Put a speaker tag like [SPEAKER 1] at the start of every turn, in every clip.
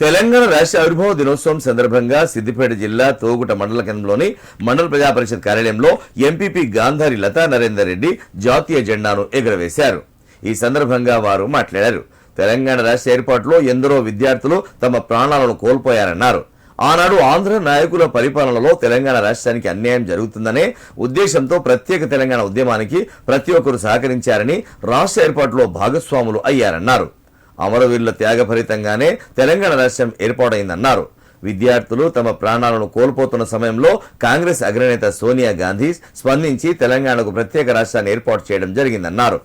[SPEAKER 1] తెలంగాణ రాష్ట్ర ఆవిర్భావ దినోత్సవం సందర్భంగా సిద్దిపేట జిల్లా తోగుట మండల కేంద్రంలోని మండల ప్రజా పరిషత్ కార్యాలయంలో ఎంపీపీ గాంధారి లతా నరేందర్ రెడ్డి జాతీయ జెండాను ఎగురవేశారు. ఈ సందర్భంగా వారు మాట్లాడారు. తెలంగాణ రాష్ట్ర ఏర్పాటులో ఎందరో విద్యార్థులు తమ ప్రాణాలను కోల్పోయారన్నారు. ఆనాడు ఆంధ్ర నాయకుల పరిపాలనలో తెలంగాణ రాష్ట్రానికి అన్యాయం జరుగుతుందనే ఉద్దేశంతో ప్రత్యేక తెలంగాణ ఉద్యమానికి ప్రతి ఒక్కరు సహకరించారని రాష్ట్ర ఏర్పాటులో భాగస్వాములు అయ్యారన్నారు. అమరవీరుల త్యాగఫలితంగానే తెలంగాణ రాష్ట్రం ఏర్పాటైందన్నారు. విద్యార్థులు తమ ప్రాణాలను కోల్పోతున్న సమయంలో కాంగ్రెస్ అగ్రనేత సోనియా గాంధీ స్పందించి తెలంగాణకు ప్రత్యేక రాష్ట్రాన్ని ఏర్పాటు చేయడం జరిగిందన్నారు.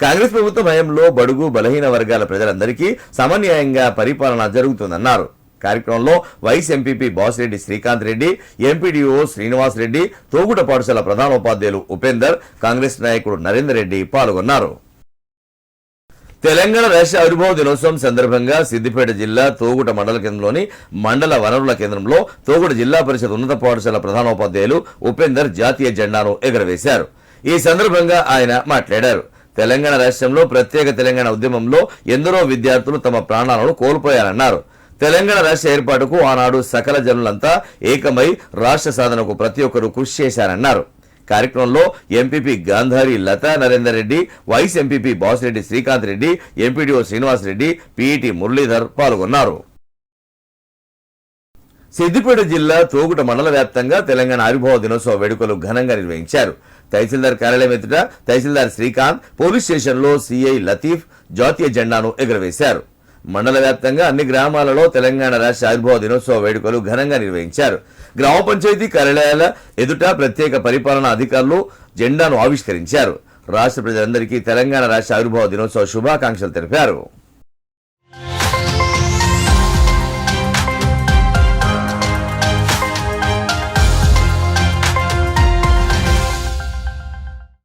[SPEAKER 1] కాంగ్రెస్ ప్రభుత్వ హయంలో బడుగు బలహీన వర్గాల ప్రజలందరికీ సమన్యాయంగా పరిపాలన జరుగుతుందన్నారు. కార్యక్రమంలో vice MPP Basireddy Srikanth Reddy MPDO Srinivas Reddy Toguta పాఠశాల ప్రధానోపాధ్యాయులు ఉపేందర్ కాంగ్రెస్ నాయకుడు నరేందర్ రెడ్డి పాల్గొన్నారు. తెలంగాణ రాష్ట్ర ఆవిర్భావ దినోత్సవం సందర్భంగా సిద్దిపేట జిల్లా తోగుట మండల కేంద్రంలోని మండల వనరుల కేంద్రంలో తోగుట జిల్లా పరిషత్ ఉన్నత పాఠశాల ప్రధానోపాధ్యాయులు ఉపేందర్ జాతీయ జెండాను ఎగురవేశారు. ఈ సందర్భంగా ఆయన మాట్లాడారు. తెలంగాణ రాష్ట్రంలో ప్రత్యేక తెలంగాణ ఉద్యమంలో ఎందరో విద్యార్థులు తమ ప్రాణాలను కోల్పోయారన్నారు. తెలంగాణ రాష్ట్ర ఏర్పాటుకు ఆనాడు సకల జనులంతా ఏకమై రాష్ట్ర సాధనకు ప్రతి ఒక్కరూ కృషి చేశారన్నారు. కార్యక్రమంలో MPP Gandhari Latha Narender Reddy vice MPP Basireddy Srikanth Reddy MPDO Srinivas Reddy PET Muralidhar పాల్గొన్నారు. సిద్దిపేట జిల్లా తోగుట మండల వ్యాప్తంగా తెలంగాణ ఆవిర్భావ దినోత్సవ వేడుకలు ఘనంగా నిర్వహించారు. తహసీల్దార్ కార్యాలయం ఎదుట తహసీల్దార్ శ్రీకాంత్ పోలీస్ స్టేషన్లో సీఐ లతీఫ్ జాతీయ జెండాను ఎగురవేశారు. మండల వ్యాప్తంగా అన్ని గ్రామాలలో తెలంగాణ రాష్ట్ర ఆవిర్భావ దినోత్సవ వేడుకలు ఘనంగా నిర్వహించారు. గ్రామ పంచాయతీ కార్యాలయాల ఎదుట ప్రత్యేక పరిపాలనా అధికారులు జెండాను ఆవిష్కరించారు. రాష్ట్ర ప్రజలందరికీ తెలంగాణ రాష్ట్ర ఆవిర్భావ దినోత్సవ శుభాకాంక్షలు తెలిపారు.